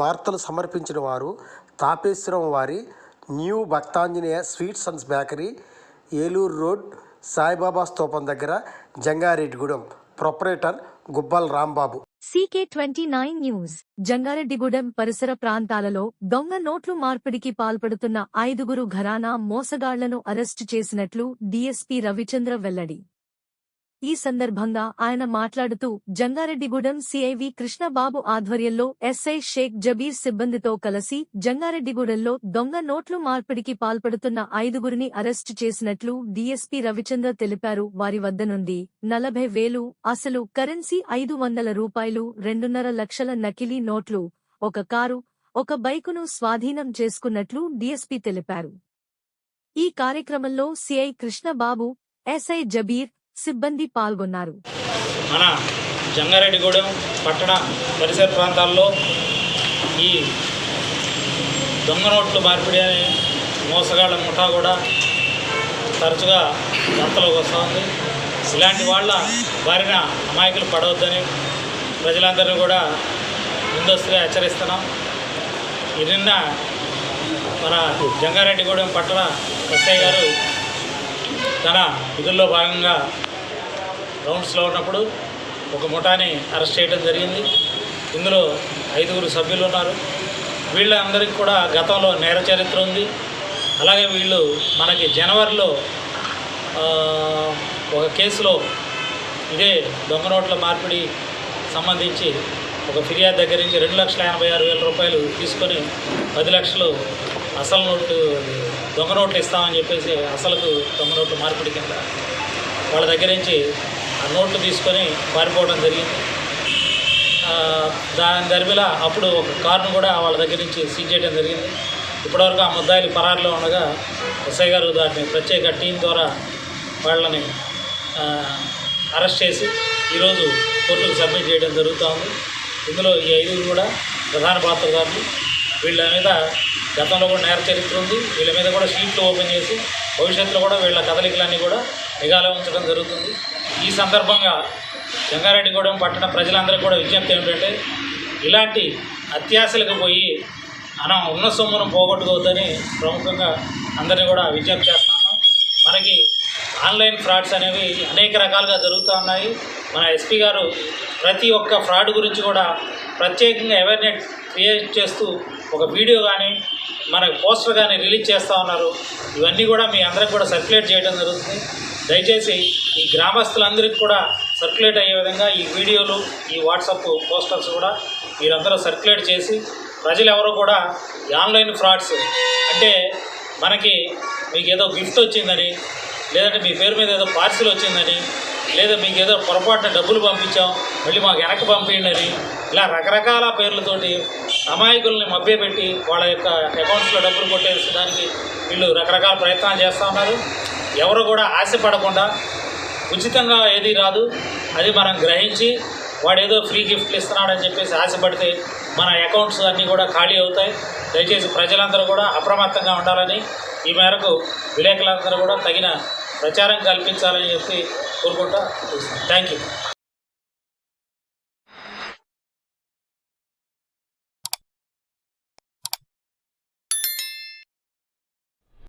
వార్తలు సమర్పించిన వారు తాపేశ్వరం వారి new Bhaktanjaneya sweets and bakery Eluru road Saibaba స్తూపం దగ్గర Jangareddygudem. Proprietor Gubbal Rambabu. CK twenty nine news. Jangareddygudem పరిసర ప్రాంతాలలో దొంగ నోట్లు మార్పిడికి పాల్పడుతున్న ఐదుగురు ఘరానా మోసగాళ్ళను అరెస్టు చేసినట్లు డీఎస్పీ రవిచంద్ర వెల్లడి. ఈ సందర్భంగా ఆయన మాట్లాడుతూ జంగారెడ్డిగూడెం సిఐవి కృష్ణబాబు ఆధ్వర్యంలో ఎస్ఐ షేక్ జబీర్ సిబ్బందితో కలిసి జంగారెడ్డిగూడెంలో దొంగ నోట్లు మార్పిడికి పాల్పడుతున్న ఐదుగురిని అరెస్టు చేసినట్లు డీఎస్పీ రవిచంద్ర తెలిపారు. వారి వద్ద నుండి నలభై వేలు అసలు కరెన్సీ ఐదు వందల రూపాయలు రెండున్నర లక్షల నకిలీ నోట్లు ఒక కారు ఒక బైకును స్వాధీనం చేసుకున్నట్లు డీఎస్పీ తెలిపారు. ఈ కార్యక్రమంలో సిఐ కృష్ణబాబు ఎస్ఐ జబీర్ సిబ్బంది పాల్గొన్నారు. మన జంగారెడ్డిగూడెం పట్టణ పరిసర ప్రాంతాల్లో ఈ దొంగ నోట్లు మార్పిడి అనే మోసగాళ్ళ ముఠా కూడా తరచుగా వార్తలోకి వస్తుంది ఇలాంటి వాళ్ళ బారిన అమాయకులు పడవద్దని ప్రజలందరూ కూడా ముందస్తుగా హెచ్చరిస్తున్నాం. ఈ నిన్న మన జంగారెడ్డిగూడెం పట్టణ ఎస్ఐ గారు తన విధుల్లో భాగంగా రౌండ్స్లో ఉన్నప్పుడు ఒక ముఠాని అరెస్ట్ చేయడం జరిగింది. ఇందులో ఐదుగురు సభ్యులు ఉన్నారు. వీళ్ళందరికీ కూడా గతంలో నేర చరిత్ర ఉంది. అలాగే వీళ్ళు మనకి జనవరిలో ఒక కేసులో ఇదే దొంగ నోట్ల మార్పిడి సంబంధించి ఒక ఫిర్యాదు దగ్గర నుంచి రెండు లక్షల ఎనభై ఆరు వేల రూపాయలు తీసుకొని పది లక్షలు అసలు నోటు దొంగ నోట్లు ఇస్తామని చెప్పేసి అసలుకు దొంగ నోట్లు మార్పిడి కింద వాళ్ళ దగ్గర నుంచి నోట్లు తీసుకొని పారిపోవడం జరిగింది. దాని దరిమిలా అప్పుడు ఒక కారును కూడా వాళ్ళ దగ్గర నుంచి సీజ్ చేయడం జరిగింది. ఇప్పటివరకు ఆ ముద్దాయిలు పరారులో ఉండగా ఎస్ఐ గారు దాన్ని ప్రత్యేక టీం ద్వారా వాళ్ళని అరెస్ట్ చేసి ఈరోజు కోర్టుకు సబ్మిట్ చేయడం జరుగుతూ ఉంది. ఇందులో ఈ ఐదుగురు కూడా ప్రధాన పాత్రదారులు వీళ్ళ మీద గతంలో కూడా నేర చరిత్ర ఉంది. వీళ్ళ మీద కూడా షీట్లు ఓపెన్ చేసి భవిష్యత్తులో కూడా వీళ్ళ కదలికలన్నీ కూడా నిఘాలో ఉంచడం జరుగుతుంది. ఈ సందర్భంగా జంగారెడ్డిగూడెం పట్టణ ప్రజలందరికీ కూడా విజ్ఞప్తి ఏమిటంటే ఇలాంటి అత్యాశలకు పోయి మనం ఉన్న సొమ్మును పోగొట్టుకోవద్దని ప్రముఖంగా అందరినీ కూడా విజ్ఞప్తి చేస్తాం మనకి ఆన్లైన్ ఫ్రాడ్స్ అనేవి అనేక రకాలుగా జరుగుతూ ఉన్నాయి. మన ఎస్పీ గారు ప్రతి ఒక్క ఫ్రాడ్ గురించి కూడా ప్రత్యేకంగా అవేర్నెస్ క్రియేట్ చేస్తూ ఒక వీడియో కానీ మన పోస్టర్ కానీ రిలీజ్ చేస్తూ ఉన్నారు. ఇవన్నీ కూడా మీ అందరికి కూడా సర్క్యులేట్ చేయడం జరుగుతుంది. దయచేసి ఈ గ్రామస్తులందరికీ కూడా సర్క్యులేట్ అయ్యే విధంగా ఈ వీడియోలు ఈ వాట్సాప్ పోస్టర్స్ కూడా మీరందరూ సర్క్యులేట్ చేసి ప్రజలు ఎవరు కూడా ఆన్లైన్ ఫ్రాడ్స్ అంటే మనకి మీకు ఏదో గిఫ్ట్ వచ్చిందని లేదంటే మీ పేరు మీద ఏదో పార్సిల్ వచ్చిందని లేదా మీకు ఏదో పొరపాటున డబ్బులు పంపించాం మళ్ళీ మాకు వెనక్కి పంపించండి అని ఇలా రకరకాల పేర్లతోటి అమాయకుల్ని మభ్యపెట్టి వాళ్ళ యొక్క అకౌంట్స్లో డబ్బులు కొట్టేసడానికి వీళ్ళు రకరకాల ప్రయత్నాలు చేస్తూ ఉన్నారు. ఎవరు కూడా ఆశపడకుండా ఉచితంగా ఏది రాదు. అది మనం గ్రహించి వాడు ఏదో ఫ్రీ గిఫ్ట్లు ఇస్తున్నాడని చెప్పేసి ఆశపడితే మన అకౌంట్స్ అన్నీ కూడా ఖాళీ అవుతాయి. దయచేసి ప్రజలందరూ కూడా అప్రమత్తంగా ఉండాలని ఈ మేరకు విలేకరులందరూ కూడా తగిన ప్రచారం కల్పించాలని చెప్పి కోరుకుంటా థ్యాంక్ యూ